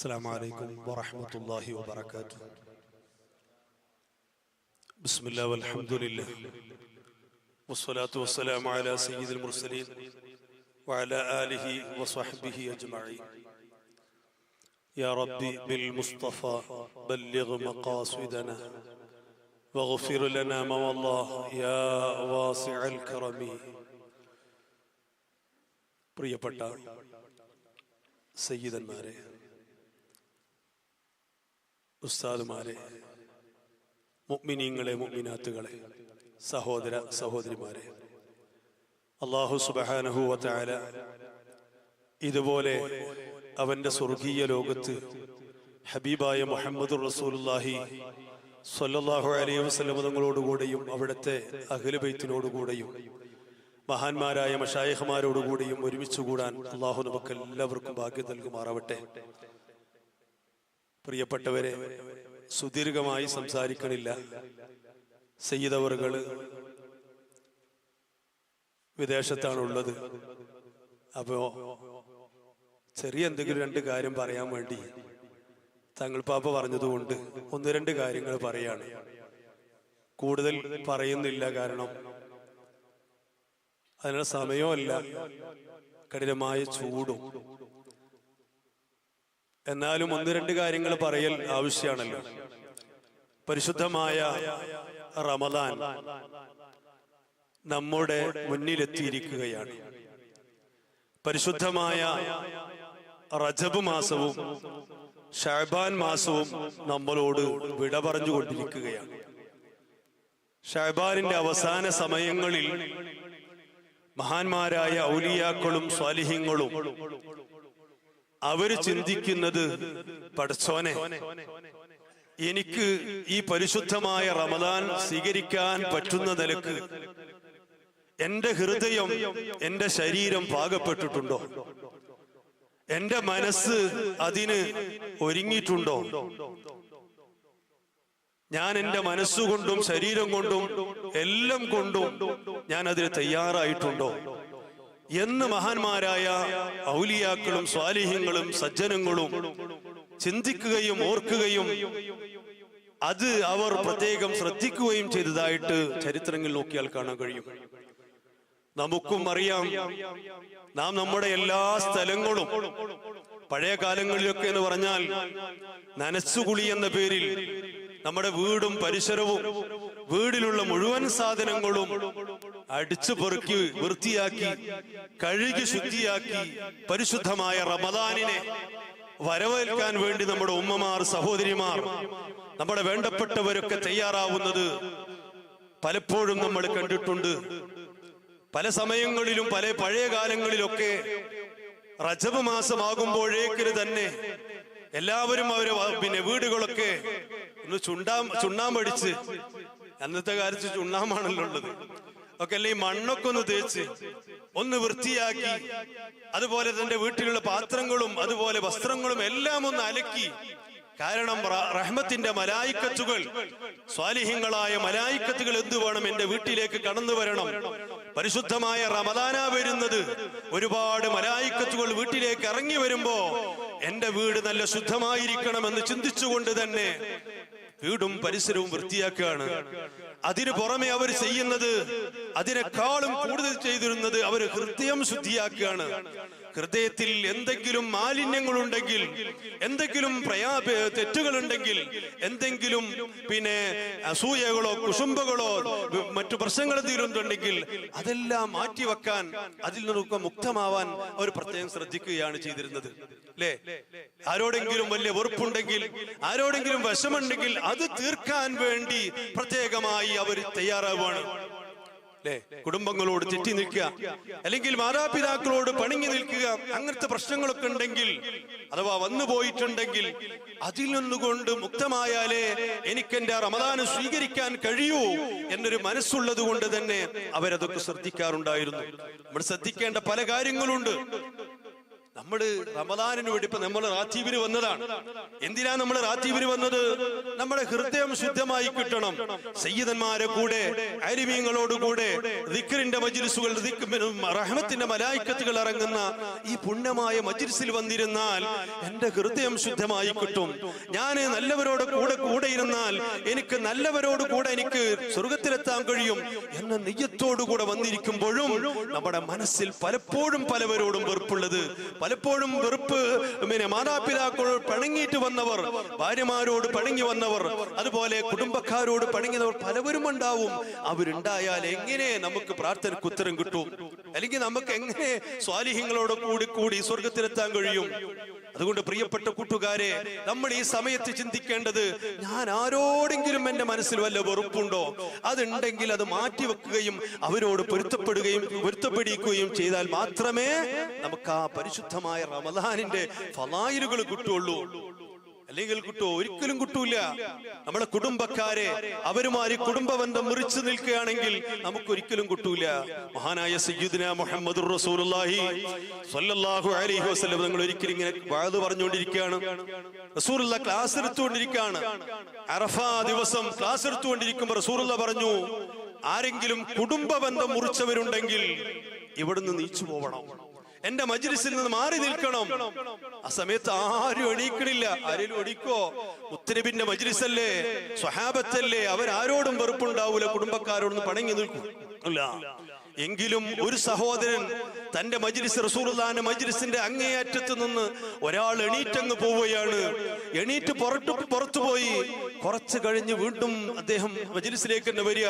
السلام عليكم ورحمة الله وبركاته بسم الله والحمد لله والصلاة والسلام على سيد المرسلين وعلى آله وصحبه أجمعين يا ربي بالمصطفى بلغ مقاصدنا واغفر لنا ما والله يا واسع الكرم പ്രിയപ്പെട്ട സയ്യിദന്മാരെ ഉസ്താദുമാരെ മുഗ്മിനീങ്ങളെ മുഗ്മിനാത്തുകളെ സഹോദര സഹോദരിമാരെ അള്ളാഹു സുബഹാനഹുവല ഇതുപോലെ അവന്റെ സ്വർഗീയ ലോകത്ത് ഹബീബായ മുഹമ്മദ് റസൂലുല്ലാഹി സൊല്ലാഹു അലൈഹി വസല്ലം തങ്ങളോടുകൂടെയും അവിടുത്തെ അഖിലബൈത്തിനോടുകൂടെയും മഹാന്മാരായ മഷായഹമാരോടുകൂടിയും ഒരുമിച്ച് കൂടാൻ അള്ളാഹു നമുക്ക് എല്ലാവർക്കും ഭാഗ്യം നൽകുമാറാവട്ടെ. പ്രിയപ്പെട്ടവരെ സുദീർഘമായി സംസാരിക്കണില്ല. സയ്യിദവറുകൾ വിദേശത്താണുള്ളത്. അപ്പോ ചെറിയ എന്തെങ്കിലും രണ്ട് കാര്യം പറയാൻ വേണ്ടി തങ്ങൾ പാപ്പ പറഞ്ഞതുകൊണ്ട് ഒന്ന് രണ്ട് കാര്യങ്ങൾ പറയാണ്. കൂടുതൽ പറയുന്നില്ല കാരണം അതിനുള്ള സമയമല്ല. കഠിനമായ ചൂടും എന്നാലും ഒന്ന് രണ്ട് കാര്യങ്ങൾ പറയൽ ആവശ്യമാണല്ലോ. പരിശുദ്ധമായ റമദാൻ നമ്മുടെ മുന്നിലെത്തിയിരിക്കുകയാണ്. പരിശുദ്ധമായ റജബ് മാസവും ഷാബാൻ മാസവും നമ്മളോട് വിട പറഞ്ഞുകൊണ്ടിരിക്കുകയാണ്. ഷാബാനിന്റെ അവസാന സമയങ്ങളിൽ മഹാന്മാരായ ഔലിയാക്കളും സ്വാലിഹ്യങ്ങളും അവർ ചിന്തിക്കുന്നത് പഠിച്ചോനെ എനിക്ക് ഈ പരിശുദ്ധമായ റമദാൻ സ്വീകരിക്കാൻ പറ്റുന്ന നിലയ്ക്ക് എന്റെ ഹൃദയം എന്റെ ശരീരം പാകപ്പെട്ടിട്ടുണ്ടോ? എന്റെ മനസ്സ് അതിന് ഒരുങ്ങിയിട്ടുണ്ടോ? ഞാൻ എന്റെ മനസ്സുകൊണ്ടും ശരീരം കൊണ്ടും എല്ലാം കൊണ്ടും ഞാൻ അതിന് തയ്യാറായിട്ടുണ്ടോ? എന്ന് മഹാന്മാരായ ഔലിയാക്കളും സ്വാലിഹ്യങ്ങളും സജ്ജനങ്ങളും ചിന്തിക്കുകയും ഓർക്കുകയും അത് അവർ പ്രത്യേകം ശ്രദ്ധിക്കുകയും ചെയ്തതായിട്ട് ചരിത്രങ്ങൾ നോക്കിയാൽ കാണാൻ കഴിയും. നമുക്കും അറിയാം നാം നമ്മുടെ എല്ലാ സ്ഥലങ്ങളും പഴയ കാലങ്ങളിലൊക്കെ എന്ന് പറഞ്ഞാൽ നനച്ചുകുളി എന്ന പേരിൽ നമ്മുടെ വീടും പരിസരവും വീടിലുള്ള മുഴുവൻ സാധനങ്ങളും അടിച്ചു പൊറുക്കി വൃത്തിയാക്കി കഴുകി ശുദ്ധിയാക്കി പരിശുദ്ധമായ റമദാനിനെ വരവേൽക്കാൻ വേണ്ടി നമ്മുടെ ഉമ്മമാർ സഹോദരിമാർ നമ്മുടെ വേണ്ടപ്പെട്ടവരൊക്കെ തയ്യാറാവുന്നത് പലപ്പോഴും നമ്മൾ കണ്ടിട്ടുണ്ട്. പല സമയങ്ങളിലും പല പഴയ കാലങ്ങളിലൊക്കെ റജബ് മാസമാകുമ്പോഴേക്കിന് തന്നെ എല്ലാവരും അവരെ പിന്നെ വീടുകളൊക്കെ ഒന്ന് ചുണ്ടാം ചുണ്ണാമ്പടിച്ച് അന്നത്തെ കാലത്ത് ചുണ്ണാമാണല്ലോ ഉള്ളത്. ഒക്കെ അല്ലെ ഈ മണ്ണൊക്കെ ഒന്ന് തേച്ച് ഒന്ന് വൃത്തിയാക്കി. അതുപോലെ തന്റെ വീട്ടിലുള്ള പാത്രങ്ങളും അതുപോലെ വസ്ത്രങ്ങളും എല്ലാം ഒന്ന് അലക്കി. കാരണം റഹ്മത്തിന്റെ മലായിക്കത്തുകൾ സ്വാലിഹ്യങ്ങളായ മലായിക്കത്തുകൾ എന്തു വേണം എന്റെ വീട്ടിലേക്ക് കടന്നു വരണം? പരിശുദ്ധമായ റമദാന വരുന്നത്. ഒരുപാട് മലായിക്കത്തുകൾ വീട്ടിലേക്ക് ഇറങ്ങി വരുമ്പോ എന്റെ വീട് നല്ല ശുദ്ധമായിരിക്കണം എന്ന് ചിന്തിച്ചുകൊണ്ട് തന്നെ വീടും പരിസരവും വൃത്തിയാക്കുകയാണ്. അതിനു പുറമെ അവർ ചെയ്യുന്നത് അതിനേക്കാളും കൂടുതൽ ചെയ്തിരുന്നത് അവർ ഹൃദയം ശുദ്ധിയാക്കുകയാണ്. ഹൃദയത്തിൽ എന്തെങ്കിലും മാലിന്യങ്ങൾ ഉണ്ടെങ്കിൽ എന്തെങ്കിലും പ്രയാപ തെറ്റുകൾ ഉണ്ടെങ്കിൽ എന്തെങ്കിലും പിന്നെ അസൂയകളോ കുശുംബകളോ മറ്റു പ്രശ്നങ്ങൾ തീരുന്നുണ്ടെങ്കിൽ അതെല്ലാം മാറ്റിവെക്കാൻ അതിൽ നിന്നൊക്കെ മുക്തമാവാൻ അവർ പ്രത്യേകം ശ്രദ്ധിക്കുകയാണ് ചെയ്തിരുന്നത്. അല്ലേ ആരോടെങ്കിലും വലിയ വെറുപ്പുണ്ടെങ്കിൽ ആരോടെങ്കിലും വിഷമുണ്ടെങ്കിൽ അത് തീർക്കാൻ വേണ്ടി പ്രത്യേകമായി അവർ തയ്യാറാവുകയാണ്. അല്ലെ കുടുംബങ്ങളോട് തെറ്റി നിൽക്കുക. അല്ലെങ്കിൽ മാതാപിതാക്കളോട് പണിങ്ങി നിൽക്കുക. അങ്ങനത്തെ പ്രശ്നങ്ങളൊക്കെ ഉണ്ടെങ്കിൽ അഥവാ വന്നു പോയിട്ടുണ്ടെങ്കിൽ അതിൽ നിന്നുകൊണ്ട് മുക്തമായാലേ എനിക്ക് എന്റെ റമദാന് സ്വീകരിക്കാൻ കഴിയൂ എന്നൊരു മനസ്സുള്ളത് കൊണ്ട് തന്നെ അവരതൊക്കെ ശ്രദ്ധിക്കാറുണ്ടായിരുന്നു. നമ്മൾ ശ്രദ്ധിക്കേണ്ട പല കാര്യങ്ങളുണ്ട്. നമ്മൾ റമദാനിന് വേണ്ടി ഇപ്പൊ നമ്മൾ റാത്തീബിന് വന്നതാണ്. എന്തിനാ നമ്മൾ റാത്തീബിന് വന്നത്? നമ്മുടെ ഹൃദയം ശുദ്ധമായി കിട്ടണം. സയ്യിദന്മാരെ കൂടെ അരിമീങ്ങളോട് കൂടെ ദിക്റിന്റെ മജിലിസുകൾ റഹ്മത്തിന്റെ മലായിക്കത്തുകൾ ഇറങ്ങുന്ന ഈ പുണ്യമായ മജിലിസിൽ വന്നിരുന്നാൽ എന്റെ ഹൃദയം ശുദ്ധമായി കിട്ടും. ഞാൻ നല്ലവരോട് കൂടെ കൂടെ ഇരുന്നാൽ എനിക്ക് നല്ലവരോട് കൂടെ എനിക്ക് സ്വർഗത്തിലെത്താൻ കഴിയും എന്ന നെയ്യത്തോടു കൂടെ വന്നിരിക്കുമ്പോഴും നമ്മുടെ മനസ്സിൽ പലപ്പോഴും പലവരോടും വെറുപ്പുള്ളത്. പലപ്പോഴും വെറുപ്പ് പിന്നെ മാതാപിതാക്കളോട് പിണങ്ങിയിട്ട് വന്നവർ ഭാര്യമാരോട് പിണങ്ങി വന്നവർ അതുപോലെ കുടുംബക്കാരോട് പിണങ്ങിയവർ പലവരും ഉണ്ടാവും. അവരുണ്ടായാൽ എങ്ങനെ നമുക്ക് പ്രാർത്ഥനയ്ക്ക് ഉത്തരം കിട്ടും? അല്ലെങ്കിൽ നമുക്ക് എങ്ങനെ സ്വാലിഹ്യങ്ങളോട് കൂടി കൂടി സ്വർഗത്തിലെത്താൻ കഴിയും? അതുകൊണ്ട് പ്രിയപ്പെട്ട കൂട്ടുകാരെ നമ്മൾ ഈ സമയത്ത് ചിന്തിക്കേണ്ടത് ഞാൻ ആരോടെങ്കിലും എന്റെ മനസ്സിൽ വല്ല വെറുപ്പുണ്ടോ? അതുണ്ടെങ്കിൽ അത് മാറ്റി വെക്കുകയും അവരോട് പൊരുത്തപ്പെടുകയും പൊരുത്തപ്പെടിക്കുകയും ചെയ്താൽ മാത്രമേ നമുക്ക് ആ പരിശുദ്ധമായ റമദാനിന്റെ ഫലായിലുകൾ കിട്ടുള്ളൂ. അല്ലെങ്കിൽ കിട്ടുമോ ഒരിക്കലും കിട്ടൂല. നമ്മളെ കുടുംബക്കാരെ അവരുമായി കുടുംബബന്ധം മുറിച്ചു നിൽക്കുകയാണെങ്കിൽ നമുക്ക് ഒരിക്കലും കിട്ടൂല. മഹാനായ സയ്യിദ്ന മുഹമ്മദ് റസൂലുള്ളാഹി സ്വല്ലല്ലാഹു അലൈഹി വസല്ലം നിങ്ങൾ ഒരിക്കലും ഇങ്ങനെ വാഴ് പറഞ്ഞുകൊണ്ടിരിക്കുകയാണ്. ക്ലാസ് എടുത്തുകൊണ്ടിരിക്കുകയാണ്. അറഫ ദിവസം ക്ലാസ് എടുത്തുകൊണ്ടിരിക്കുമ്പോൾ റസൂലുള്ള പറഞ്ഞു ആരെങ്കിലും കുടുംബബന്ധം മുറിച്ചവരുണ്ടെങ്കിൽ ഇവിടുന്ന് നീച്ചു പോവണം എന്റെ മജ്ലിസിൽ നിന്ന് മാറി നിൽക്കണം. ആ സമയത്ത് ആരും എണീക്കണില്ല. ആരെങ്കിലും എണീക്കോ? ഉത്തരവിന്റെ മജ്ലിസല്ലേ? സ്വഹാബത്തല്ലേ? അവരാരോടും വെറുപ്പുണ്ടാവൂല. കുടുംബക്കാരോടൊന്നും പണങ്ങി നിൽക്കും. അല്ല എങ്കിലും ഒരു സഹോദരൻ തന്റെ മജ്ലിസ് റസൂലുള്ളാന്റെ മജ്ലിസിന്റെ അങ്ങേയറ്റത്ത് നിന്ന് ഒരാൾ എണീറ്റങ്ങ് പോവുകയാണ്. എണീറ്റ് പുറത്തു പുറത്തു പോയി കുറച്ച് കഴിഞ്ഞ് വീണ്ടും അദ്ദേഹം മജ്ലിസിലേക്ക് തന്നെ വരിക.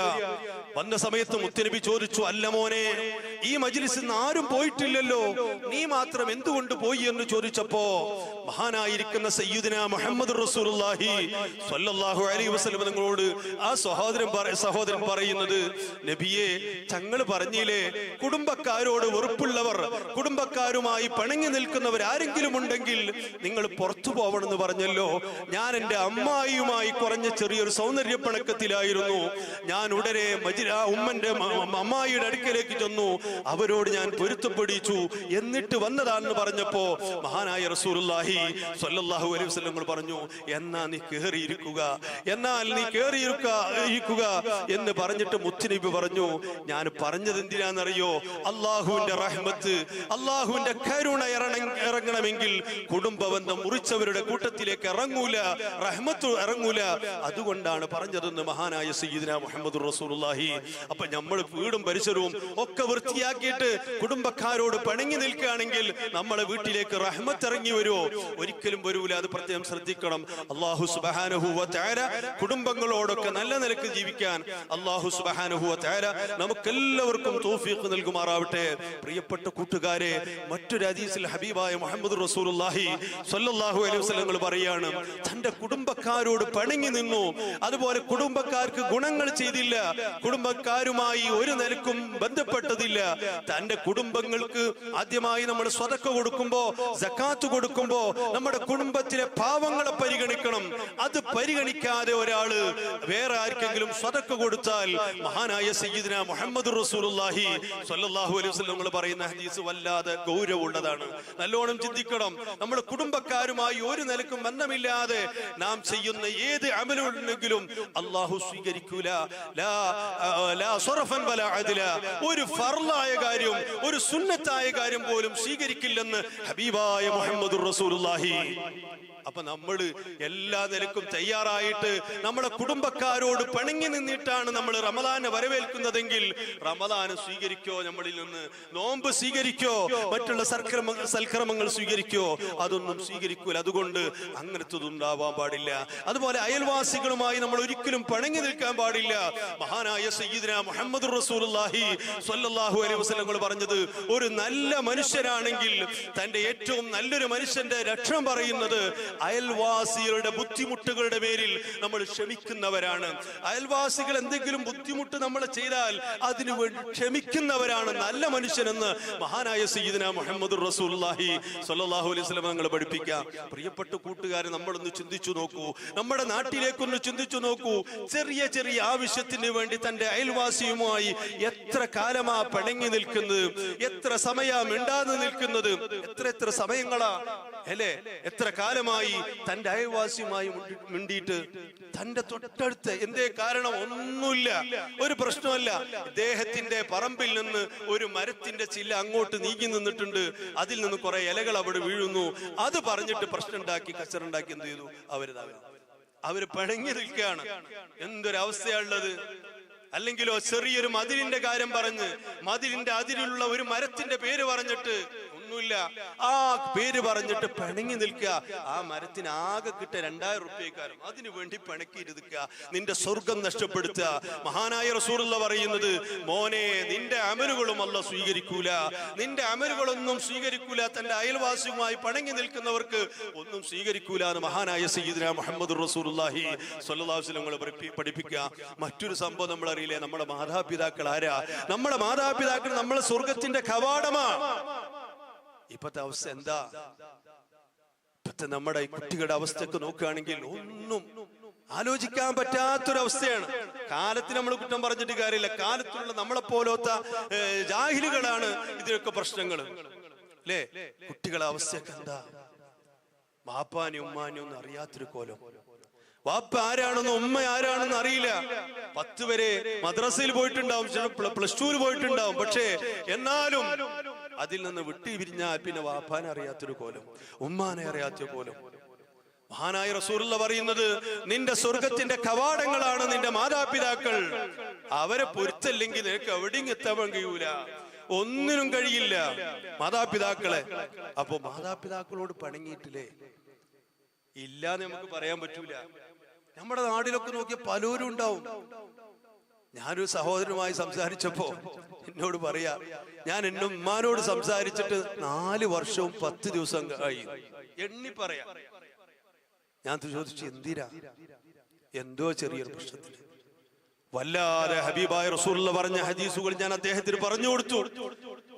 വന്ന സമയത്ത് മുത്തനബി ചോദിച്ചു അല്ല മോനെ ഈ മജ്ലിസിൽ നിന്ന് ആരും പോയിട്ടില്ലല്ലോ. നീ മാത്രം എന്തുകൊണ്ട് പോയി? എന്ന് ചോദിച്ചപ്പോ മഹാനായിരിക്കുന്ന സയ്യിദിന മുഹമ്മദ് റസൂലുള്ളാഹി സ്വല്ലല്ലാഹു അലൈഹി വസല്ലം നിങ്ങളോട് ആ സഹോദരൻ സഹോദരൻ പറയുന്നത് നബിയെ തങ്ങൾ പറഞ്ഞില്ലേ കുടുംബക്കാരോട് വെറുപ്പുള്ളവർ കുടുംബക്കാരുമായി പിണങ്ങി നിൽക്കുന്നവർ ആരെങ്കിലും ഉണ്ടെങ്കിൽ നിങ്ങൾ പുറത്തു പോവണമെന്ന് പറഞ്ഞല്ലോ. ഞാൻ എന്റെ അമ്മായിയുമായി കുറഞ്ഞ ചെറിയൊരു സൗന്ദര്യ പണക്കത്തിലായിരുന്നു. ഞാൻ ഉടനെ മജിര ഉമ്മന്റെ അമ്മായിയുടെ അടുക്കലേക്ക് ചെന്നു. അവരോട് ഞാൻ പൊരുത്തപ്പെടിച്ചു. എന്നിട്ട് വന്നതാണെന്ന് പറഞ്ഞപ്പോ മഹാനായ റസൂലുള്ളാഹി സ്വല്ലല്ലാഹു അലൈഹി വസല്ലം പറഞ്ഞു എന്നാ നീ കേറിയിരിക്കുക എന്നാൽ നീ കേറിയിരിക്കുക എന്ന് പറഞ്ഞിട്ട് മുത്തുനബി പറഞ്ഞു ഞാൻ പറഞ്ഞത് എന്തിനാണെന്നറിയോ? അള്ളാഹുവിന്റെ റഹ്മത്ത് അള്ളാഹുവിന്റെ കരുണ ഇറങ്ങണമെങ്കിൽ കുടുംബബന്ധം മുറിച്ചവരുടെ കൂട്ടത്തിലേക്ക് ഇറങ്ങൂല റഹ്മത്ത് ഇറങ്ങൂല. അതുകൊണ്ടാണ് പറഞ്ഞതെന്ന് മഹാനായ സീദിന മുഹമ്മദ് റസൂലുള്ളാഹി. അപ്പൊ നമ്മൾ വീടും പരിസരവും ഒക്കെ വൃത്തിയാക്കിയിട്ട് കുടുംബക്കാരോട് പണങ്ങി നിൽക്കുകയാണെങ്കിൽ നമ്മളെ വീട്ടിലേക്ക് റഹ്മത്ത് ഇറങ്ങി വരുമോ? ഒരിക്കലും വരൂല. അത് പ്രത്യേകം ശ്രദ്ധിക്കണം. അള്ളാഹു സുബഹാനഹു വതആല കുടുംബങ്ങളോടൊക്കെ നല്ല നിലയ്ക്ക് ജീവിക്കാൻ അള്ളാഹു സുബഹാനഹു വതആല നമുക്കെല്ലാവർക്കും തൗഫീഖ് നൽകുമാറാവട്ടെ. പ്രിയപ്പെട്ട കൂട്ടുകാരെ മറ്റൊരു ഹദീസിൽ ഹബീബായ മുഹമ്മദ് റസൂലുള്ളാഹി സ്വല്ലല്ലാഹു അലൈഹി വസല്ലം പറയാണ് തന്റെ കുടുംബക്കാരോട് പണങ്ങി നിന്നു. അതുപോലെ കുടുംബക്കാർക്ക് ഗുണങ്ങൾ ചെയ്തില്ല. കുടുംബക്കാരുമായി ഒരു നിലക്കും ബന്ധപ്പെട്ടതില്ല. തന്റെ കുടുംബങ്ങൾക്ക് ആദ്യമായി നമ്മൾ സ്വതക്ക കൊടുക്കുമ്പോ സക്കാത്ത് കൊടുക്കുമ്പോ നമ്മുടെ കുടുംബത്തിലെ പാവങ്ങളെ പരിഗണിക്കണം. അത് പരിഗണിക്കാതെ ഒരാൾ വേറെ ആർക്കെങ്കിലും സ്വതക്ക കൊടുത്താൽ മഹാനായ സയ്യിദിന മുഹമ്മദ് റസൂലുള്ളാഹി സ്വല്ലല്ലാഹു അലൈഹി വസല്ലം നമ്മൾ പറയുന്ന ഹദീസ് വല്ലാതെ ഗൗരവമുള്ളതാണ്. നല്ലോണം ചിന്തിക്കണം. നമ്മുടെ കുടുംബക്കാരുമായി ഒരു നിലക്കും ബന്ധമില്ലാതെ നാം ചെയ്യുന്ന ഏത് അമലുണ്ടെങ്കിലും അള്ളാഹു സ്വീകരിക്കൂല. ഒരു ഫർലായ കാര്യം ഒരു സുന്നത്തായ കാര്യം പോലും സ്വീകരിക്കില്ലെന്ന് ഹബീബായ മുഹമ്മദ് റസൂലുള്ളാഹി. അപ്പൊ നമ്മൾ എല്ലാ നിലക്കും തയ്യാറായിട്ട് നമ്മുടെ കുടുംബക്കാരോട് പണിങ്ങി നിന്നിട്ടാണ് നമ്മൾ റമദാനെ വരവേൽക്കുന്നതെങ്കിൽ റമദാന് സ്വീകരിക്കോ നമ്മളിൽ നിന്ന്? നോമ്പ് സ്വീകരിക്കോ? മറ്റുള്ള സർക്രമങ്ങൾ സൽക്രമങ്ങൾ സ്വീകരിക്കോ? അതൊന്നും സ്വീകരിക്കൂല. അതുകൊണ്ട് അങ്ങനത്തത് ഉണ്ടാവാൻ പാടില്ല. അതുപോലെ അയൽവാസികളുമായി നമ്മൾ ഒരിക്കലും പണങ്ങി നിൽക്കാൻ പാടില്ല. മഹാനായ സയ്യിദിന മുഹമ്മദ് റസൂലുള്ളാഹി സ്വല്ലല്ലാഹു അലൈഹി വസ്ലങ്ങൾ പറഞ്ഞത് ഒരു നല്ല മനുഷ്യരാണെങ്കിൽ തന്റെ ഏറ്റവും നല്ലൊരു മനുഷ്യന്റെ രക്ഷണം പറയുന്നത് അയൽവാസികളുടെ ബുദ്ധിമുട്ടുകളുടെ പേരിൽ നമ്മൾ ക്ഷമിക്കുന്നവരാണ്. അയൽവാസികൾ എന്തെങ്കിലും ബുദ്ധിമുട്ട് നമ്മൾ ചെയ്താൽ അതിനു ക്ഷമിക്കുന്നവരാണ് നല്ല മനുഷ്യനെന്ന് മഹാനായ സീദന മുഹമ്മദ് റസൂല്ലാഹി സ്വല്ലല്ലാഹു അലൈഹി വസല്ലം നിങ്ങൾ പഠിപ്പിക്കാം. പ്രിയപ്പെട്ട കൂട്ടുകാരെ നമ്മളൊന്ന് ചിന്തിച്ചു നോക്കൂ. നമ്മുടെ നാട്ടിലേക്കൊന്ന് ചിന്തിച്ചു നോക്കൂ. ചെറിയ ചെറിയ ആവശ്യത്തിന് വേണ്ടി തന്റെ അയൽവാസിയുമായി എത്ര കാലമാ പിണങ്ങി നിൽക്കുന്നത്? എത്ര സമയാ മിണ്ടാതെ നിൽക്കുന്നത്? എത്ര എത്ര സമയങ്ങളാ അല്ലേ? എത്ര കാലമായി തന്റെ അയൽവാസിയുമായി മുണ്ടി- മിണ്ടിയിട്ട് തന്റെ തൊട്ടടുത്ത് എന്തേ കാരണം? ഒന്നുമില്ല. ഒരു പ്രശ്നമല്ല ഇദ്ദേഹത്തിന്റെ പറമ്പിൽ നിന്ന് ഒരു മരത്തിന്റെ ചില്ല അങ്ങോട്ട് നീങ്ങി നിന്നിട്ടുണ്ട്. അതിൽ നിന്ന് കുറെ ഇലകൾ അവിടെ വീഴുന്നു. അത് പറഞ്ഞിട്ട് പ്രശ്നം ഉണ്ടാക്കി കച്ചറുണ്ടാക്കി എന്ത് ചെയ്തു? അവർ അവർ പിണങ്ങി നിൽക്കുകയാണ്. എന്തൊരവസ്ഥയാണുള്ളത്? അല്ലെങ്കിലോ ചെറിയൊരു മതിലിന്റെ കാര്യം പറഞ്ഞ് മതിലിന്റെ അതിലുള്ള ഒരു മരത്തിന്റെ പേര് പറഞ്ഞിട്ട് ഒന്നുമില്ല ആ പേര് പറഞ്ഞിട്ട് പിണങ്ങി നിൽക്കുക. ആ മരത്തിന് ആകെ കിട്ട രണ്ടായിരം റുപ്യക്കാരും അതിനു വേണ്ടി പിണക്കിയിരുക്കുക. നിന്റെ സ്വർഗം നഷ്ടപ്പെടുത്തുക. മഹാനായ റസൂറുള്ള പറയുന്നത് മോനെ നിന്റെ അമലുകളും അല്ല സ്വീകരിക്കൂല. നിന്റെ അമലുകളൊന്നും സ്വീകരിക്കൂല. തന്റെ അയൽവാസിയുമായി പണങ്ങി നിൽക്കുന്നവർക്ക് ഒന്നും സ്വീകരിക്കൂല എന്ന് മഹാനായ സീദിന മുഹമ്മദ് റസൂർഹി സ്വല്ലാസ്ലങ്ങൾ പഠിപ്പിക്കുക. മറ്റൊരു സംഭവം നമ്മൾ അറിയില്ലേ? നമ്മുടെ മാതാപിതാക്കൾ ആരാ? നമ്മുടെ മാതാപിതാക്കൾ നമ്മളെ സ്വർഗത്തിന്റെ കവാടമാ. ഇപ്പത്തെ അവസ്ഥ എന്താ? ഇപ്പത്തെ നമ്മുടെ കുട്ടികളുടെ അവസ്ഥയൊക്കെ നോക്കുകയാണെങ്കിൽ ഒന്നും ആലോചിക്കാൻ പറ്റാത്തൊരവസ്ഥയാണ്. കാലത്തിന് നമ്മൾ കുറ്റം പറഞ്ഞിട്ട് കാര്യമില്ല. കാലത്തിലുള്ള നമ്മളെ പോലത്തെ ജാഹിലുകളാണ് ഇതിനൊക്കെ പ്രശ്നങ്ങൾ. അല്ലേ കുട്ടികളെ അവസ്ഥയൊക്കെ എന്താ? വാപ്പാനും ഉമ്മാനും ഒന്നും അറിയാത്തൊരു കോലം. വാപ്പ ആരാണെന്ന് ഉമ്മ ആരാണെന്ന് അറിയില്ല. പത്ത് വരെ മദ്രസയിൽ പോയിട്ടുണ്ടാവും പ്ലസ് ടുവിൽ പോയിട്ടുണ്ടാവും. പക്ഷേ എന്നാലും അതിൽ നിന്ന് വിട്ടുപിരിഞ്ഞാൽ പിന്നെ വാപ്പാനെ അറിയാത്തൊരു കോലം ഉമ്മാനെ അറിയാത്ത കോലം. മഹാനായ റസൂറുള്ള പറയുന്നത് നിന്റെ സ്വർഗത്തിന്റെ കവാടങ്ങളാണ് നിന്റെ മാതാപിതാക്കൾ. അവരെ പൊരുത്തല്ലെങ്കിൽ നിനക്ക് എവിടെയും എത്താൻ കഴിയൂല. ഒന്നിനും കഴിയില്ല. മാതാപിതാക്കളെ അപ്പൊ മാതാപിതാക്കളോട് പണങ്ങിയിട്ടില്ലേ? ഇല്ല എന്ന് നമുക്ക് പറയാൻ പറ്റൂല. നമ്മുടെ നാടിലൊക്കെ നോക്കിയ പലരും ഉണ്ടാവും. ഞാനൊരു സഹോദരനുമായി സംസാരിച്ചപ്പോ എന്നോട് പറയാ ഞാൻ എന്റെ ഉമ്മാനോട് സംസാരിച്ചിട്ട് നാല് വർഷവും പത്ത് ദിവസം കഴിയും എണ്ണി പറയാ. ഞാൻ ചോദിച്ചു എന്തിനാ? എന്തോ ചെറിയൊരു പ്രശ്നത്തിന്. വല്ലാതെ ഹബീബായ റസൂലുള്ള പറഞ്ഞ ഹദീസുകൾ ഞാൻ അദ്ദേഹത്തിന് പറഞ്ഞു കൊടുത്തു.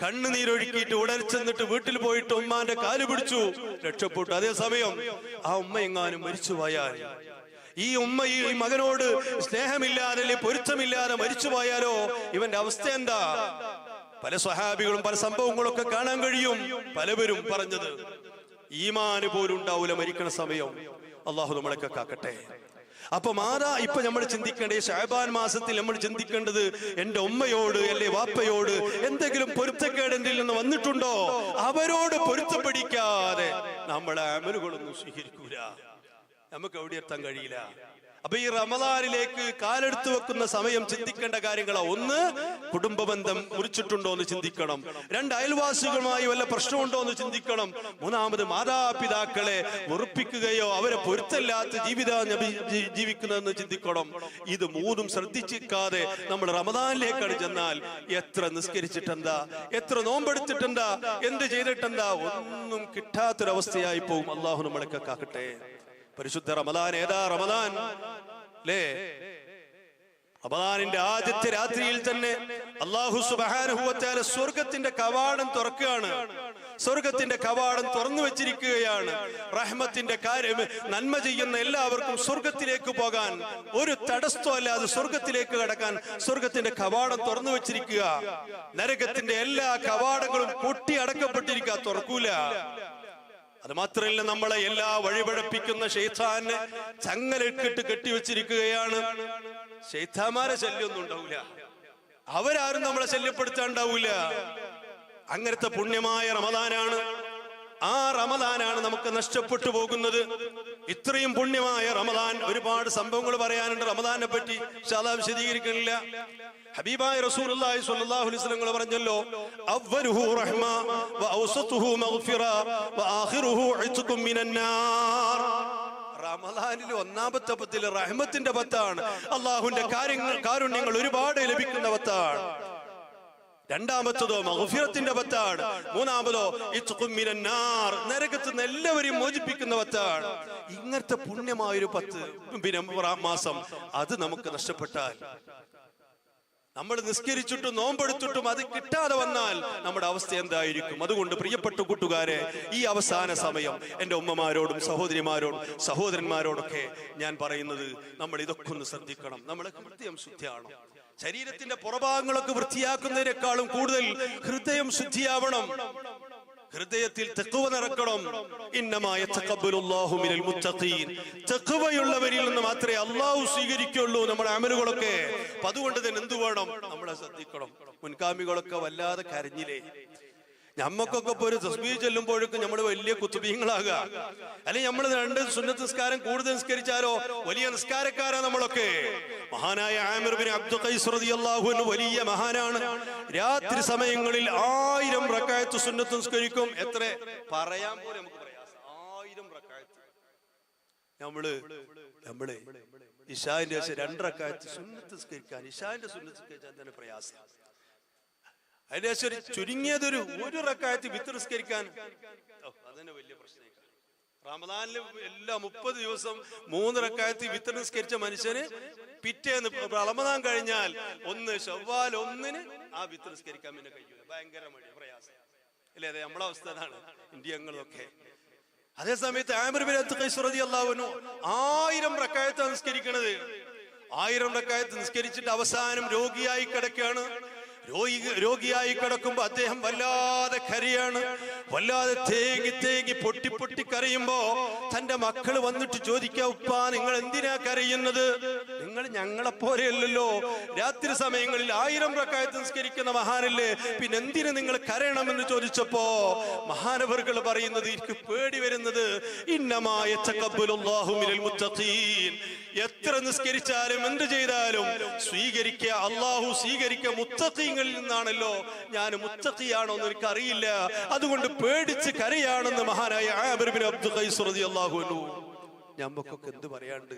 കണ്ണുനീരൊഴുക്കിയിട്ട് ഉടനെ ചെന്നിട്ട് വീട്ടിൽ പോയിട്ട് ഉമ്മാന്റെ കാൽ പിടിച്ചു രക്ഷപ്പെട്ടു. അതേസമയം ആ ഉമ്മ എങ്ങാനും മരിച്ചു പോയാൽ ഈ ഉമ്മ ഈ മകനോട് സ്നേഹമില്ലാതെ പൊരുത്തമില്ലാതെ മരിച്ചു പോയാലോ? ഇവന്റെ അവസ്ഥ എന്താ? പല സ്വഹാബികളും പല സംഭവങ്ങളൊക്കെ കാണാൻ കഴിയും. പലവരും പറഞ്ഞത് ഈമാന് പോലും ഉണ്ടാവൂല മരിക്കണ സമയം. അള്ളാഹു നമ്മളൊക്കെ കാക്കട്ടെ. അപ്പൊ മാതാ ഇപ്പൊ നമ്മൾ ചിന്തിക്കേണ്ടത്? ഷാബാൻ മാസത്തിൽ നമ്മൾ ചിന്തിക്കേണ്ടത് എന്റെ ഉമ്മയോട് അല്ലെ വാപ്പയോട് എന്തെങ്കിലും പൊരുത്തക്കേട് എന്തിൽ നിന്ന് വന്നിട്ടുണ്ടോ? അവരോട് പൊരുത്തപ്പെടിക്കാതെ നമ്മളെ അമലുകളൊന്നും സ്വീകരിക്കൂല. നമുക്ക് എവിടെ എത്താൻ കഴിയില്ല. അപ്പൊ ഈ റമദാനിലേക്ക് കാലെടുത്തു വെക്കുന്ന സമയം ചിന്തിക്കേണ്ട കാര്യങ്ങളാ. ഒന്ന് കുടുംബ ബന്ധം മുറിച്ചിട്ടുണ്ടോ എന്ന് ചിന്തിക്കണം. രണ്ട് അയൽവാസികളുമായി വല്ല പ്രശ്നമുണ്ടോ എന്ന് ചിന്തിക്കണം. മൂന്നാമത് മാതാപിതാക്കളെ മുറിപ്പിക്കുകയോ അവരെ പൊരുത്തല്ലാത്ത ജീവിത ജീവിക്കുന്നതെന്ന് ചിന്തിക്കണം. ഇത് മൂന്നും ശ്രദ്ധിച്ചിക്കാതെ നമ്മൾ റമദാനിലേക്കാണ് ചെന്നാൽ എത്ര നിസ്കരിച്ചിട്ടെന്താ? എത്ര നോമ്പെടുത്തിട്ടെന്താ? എന്ത് ചെയ്തിട്ടെന്താ? ഒന്നും കിട്ടാത്തൊരവസ്ഥയായി പോകും. അള്ളാഹു നമ്മളെ കാക്കട്ടെ. പരിശുദ്ധ റമദാൻ ഏതാ റമദാൻ? ലേ റമദാനിന്റെ ആദ്യത്തെ രാത്രിയിൽ തന്നെ അള്ളാഹു സുബാനുഭവത്താല സ്വർഗത്തിന്റെ കവാടം തുറക്കുകയാണ്. സ്വർഗത്തിന്റെ കവാടം തുറന്നു വെച്ചിരിക്കുകയാണ്. റഹ്മത്തിന്റെ കാര്യം നന്മ ചെയ്യുന്ന എല്ലാവർക്കും സ്വർഗത്തിലേക്ക് പോകാൻ ഒരു തടസ്സമല്ലാതെ സ്വർഗത്തിലേക്ക് കടക്കാൻ സ്വർഗത്തിന്റെ കവാടം തുറന്നു വെച്ചിരിക്കുക. നരകത്തിന്റെ എല്ലാ കവാടങ്ങളും പൊട്ടി അടക്കപ്പെട്ടിരിക്കുക. തുറക്കൂല. അത് മാത്രമല്ല നമ്മളെ എല്ലാ വഴിപഴപ്പിക്കുന്ന ഷെയ്ത്താന് ചങ്ങലിട്ടിട്ട് കെട്ടിവെച്ചിരിക്കുകയാണ്. ഷെയ്ത്താമാരെ ശല്യമൊന്നും ഉണ്ടാവില്ല അവരാരും നമ്മളെ ശല്യപ്പെടുത്താണ്ടാവില്ല അങ്ങനത്തെ പുണ്യമായ റമദാനാണ്. ആ റമദാനാണ് നമുക്ക് നഷ്ടപ്പെട്ടു പോകുന്നത്. ഇത്രയും പുണ്യമായ റമദാൻ ഒരുപാട് സംഭവങ്ങൾ പറയാനുണ്ട്. റമദാനെ പറ്റി ശാദാ വിശദീകരിക്കുന്നില്ല ഹബീബായ റസൂലുള്ളാഹി സ്വല്ലല്ലാഹു അലൈഹി വസല്ലം പറഞ്ഞല്ലോ അവ്വലുഹു റഹ്മ വഔസതുഹു മഗ്ഫിറ വആഖിറുഹു ഇത്ഖും മിനന്നാർ റമദാനിൽ ഒന്നാമത്തെ പത്തിൽ റഹ്മത്തിന്റെ പത്താണ്. അള്ളാഹുവിന്റെ കാര്യങ്ങൾ കാരുണ്യങ്ങൾ ഒരുപാട് ലഭിക്കുന്ന പത്താണ്. രണ്ടാമത്തതോ മഹുഫിറത്തിന്റെ പത്താണ് മൂന്നാമതോ ഇത്ഖും മിനൻ നാർ. നരകത്ത് നിന്ന് എല്ലാവരെയും മോചിപ്പിക്കുന്ന പത്താണ് ഇങ്ങനത്തെ പുണ്യമായൊരു പത്ത് പിന്നെ മാസം അത് നമുക്ക് നഷ്ടപ്പെട്ടാൽ നമ്മൾ നിസ്കരിച്ചിട്ടും നോമ്പെടുത്തിട്ടും അത് കിട്ടാതെ വന്നാൽ നമ്മുടെ അവസ്ഥ എന്തായിരിക്കും? അതുകൊണ്ട് പ്രിയപ്പെട്ട കൂട്ടുകാരെ ഈ അവസാന സമയം എന്റെ ഉമ്മമാരോടും സഹോദരിമാരോടും സഹോദരന്മാരോടൊക്കെ ഞാൻ പറയുന്നത് നമ്മൾ ഇതൊക്കെ ഒന്ന് ശ്രദ്ധിക്കണം. നമ്മൾ കൃത്യം ശുദ്ധിയാണ് ശരീരത്തിന്റെ പുറഭാഗങ്ങളൊക്കെ വൃത്തിയാക്കുന്നതിനേക്കാളും കൂടുതൽ ഹൃദയം ശുദ്ധിയാവണം. ഹൃദയത്തിൽ തെക്കുവ നിറക്കണം. ഇന്നമായ തെക്കുവയുള്ളവരിൽ നിന്ന് മാത്രമേ അള്ളാഹു സ്വീകരിക്കുള്ളൂ നമ്മുടെ അമലുകളൊക്കെ. അതുകൊണ്ട് തന്നെ എന്തു വേണം നമ്മളെ ശ്രദ്ധിക്കണം. മുൻകാമികളൊക്കെ വല്ലാതെ കരഞ്ഞില്ലേ? ഞമ്മക്കൊക്കെ ഇപ്പൊ ഒരു തസ്ബീ ചെല്ലുമ്പോഴേക്കും നമ്മൾ വലിയ കുത്തുബീങ്ങളാകുക. അല്ലെങ്കിൽ നമ്മൾ രണ്ട് സുന്നത്ത് നിസ്കാരം കൂടുതൽ നിസ്കരിച്ചാലോ? വലിയ നിസ്കാരക്കാരാ നമ്മളൊക്കെ. മഹാനായ ആമിർ ബിൻ അബ്ദുൽ ഖൈസ് റളിയല്ലാഹു അൻഹു വലിയ മഹാനാണ്. രാത്രി സമയങ്ങളിൽ ആയിരം റക്കായത്ത് സുന്നത്ത് നിസ്കരിക്കും. എത്ര? പറയാൻ പോലും നമുക്ക് പ്രയാസം. ആയിരം റക്കായത്ത്. നമ്മൾ നമ്മളെ ഇഷാന്റെ രണ്ടറക്കായത്ത് സുന്നത്ത് നിസ്കരിക്കാൻ ഇഷാന്റെ സുന്നത്ത് നിസ്കരിച്ചാൽ തന്നെ പ്രയാസം. അതിന്റെ ശേഷം ഒരു ചുരുങ്ങിയതൊരു ഒരു റക്കായത്ത് വിത്ത് നിസ്കരിക്കാൻ അതന്നെ വലിയ പ്രശ്നം. റമദാനിൽ എല്ലാ മുപ്പത് ദിവസം മൂന്ന് റക്കായത്ത് വിത്ത് നിസ്കരിച്ച മനുഷ്യന് പിറ്റേന്ന് റമദാൻ കഴിഞ്ഞാൽ ഒന്ന് ചൊവ്വാൽ ഒന്നിന് ആ വിത്ത് നിസ്കരിക്കാൻ പിന്നെ കഴിയൂല. ഭയങ്കര മഴ പ്രയാസം. അല്ലേ അതെ നമ്മളെ അവസ്ഥ അതാണ്. ഇന്ത്യങ്ങളൊക്കെ അതേ സമയത്ത് ആമിർ ബിൻ ആയിരം റക്കായത്ത് നിസ്കരിക്കണത്. ആയിരം റക്കായത്ത് നിസ്കരിച്ചിട്ട് അവസാനം രോഗിയായി കിടക്കുകയാണ് രോഗി രോഗിയായി കിടക്കുമ്പോ അദ്ദേഹം വല്ലാതെ കരയാണ്. വല്ലാതെ തേങ്ങി തേങ്ങി പൊട്ടി പൊട്ടി കരയുമ്പോ തന്റെ മക്കൾ വന്നിട്ട് ചോദിക്കാ ഉപ്പാ നിങ്ങൾ എന്തിനാ കരയുന്നത്? നിങ്ങൾ ഞങ്ങളെ പോലെയല്ലല്ലോ. രാത്രി സമയങ്ങളിൽ ആയിരം പ്രക്കായ നിസ്കരിക്കുന്ന മഹാനല്ലേ. പിന്നെ എന്തിനു നിങ്ങൾ കരയണമെന്ന് ചോദിച്ചപ്പോ മഹാനവർകൾ പറയുന്നത് എനിക്ക് പേടി വരുന്നത് ഇന്നമായ എത്ര നിസ്കരിച്ചാലും എന്ത് ചെയ്താലും സ്വീകരിക്കുക അള്ളാഹു സ്വീകരിക്കുക മുത്തഖീങ്ങളിൽ നിന്നാണല്ലോ. ഞാൻ മുത്തഖിയാണോ എന്ന് എനിക്ക് അറിയില്ല അതുകൊണ്ട് പേടിച്ച് കരയാണെന്ന് മഹാനായ അബ്ദുൽ ഖൈസ് അള്ളാഹു ഞമ്മക്കൊക്കെ എന്ത് പറയാണ്ട്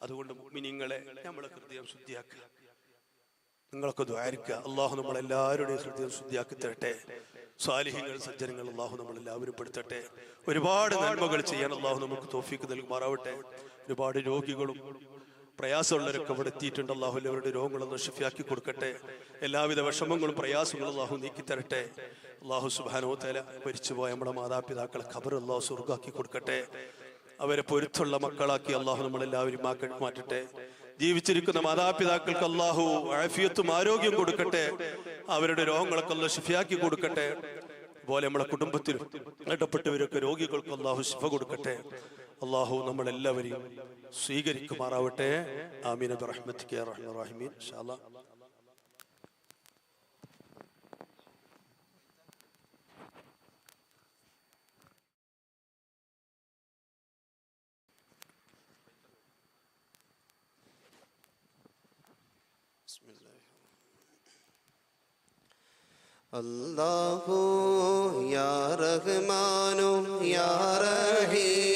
അതുകൊണ്ട് മിനിങ്ങളെ നമ്മളെ ഹൃദയം ശുദ്ധിയാക്കുക. നിങ്ങളൊക്കെ ദ്വാരിക്കുക. അള്ളാഹു നമ്മളെല്ലാവരുടെയും ഹൃദയം ശുദ്ധിയാക്കി തരട്ടെ സാലിഹികൾ സജ്ജനങ്ങൾ അള്ളാഹു നമ്മളെല്ലാവരും പെടുത്തട്ടെ. ഒരുപാട് നന്മകൾ ചെയ്യാൻ അള്ളാഹു നമുക്ക് തോഫിക്ക് നൽകുമാറാവട്ടെ. ഒരുപാട് രോഗികളും പ്രയാസമുള്ളവരൊക്കെ ഇവിടെ എത്തിയിട്ടുണ്ട്. അള്ളാഹു അവരുടെ രോഗങ്ങളൊന്ന് ഷിഫിയാക്കി കൊടുക്കട്ടെ. എല്ലാവിധ വിഷമങ്ങളും പ്രയാസങ്ങളും അള്ളാഹു നീക്കി തരട്ടെ അള്ളാഹു സുബാനോ തല മരിച്ചുപോയ നമ്മുടെ മാതാപിതാക്കളെ ഖബർ അള്ളാഹു സ്വർഗാക്കി കൊടുക്കട്ടെ. അവരെ പൊരുത്തുള്ള മക്കളാക്കി അള്ളാഹു നമ്മളെല്ലാവരും മാറ്റട്ടെ. ജീവിച്ചിരിക്കുന്ന മാതാപിതാക്കൾക്ക് അള്ളാഹു ആഫിയത്തും ആരോഗ്യം കൊടുക്കട്ടെ. അവരുടെ രോഗങ്ങളൊക്കെ അല്ല ശിഫിയാക്കി കൊടുക്കട്ടെ. അതുപോലെ നമ്മുടെ കുടുംബത്തിൽ ഇടപെട്ടവരൊക്കെ രോഗികൾക്ക് അള്ളാഹു ശിഫ കൊടുക്കട്ടെ. അള്ളാഹു നമ്മളെല്ലാവരെയും സ്വീകരിക്കുമാറാവട്ടെ. ആമീൻ. കെ റഹ്മീൻ അല്ലാഹു യാ റഹ്മാനു യാ റഹീം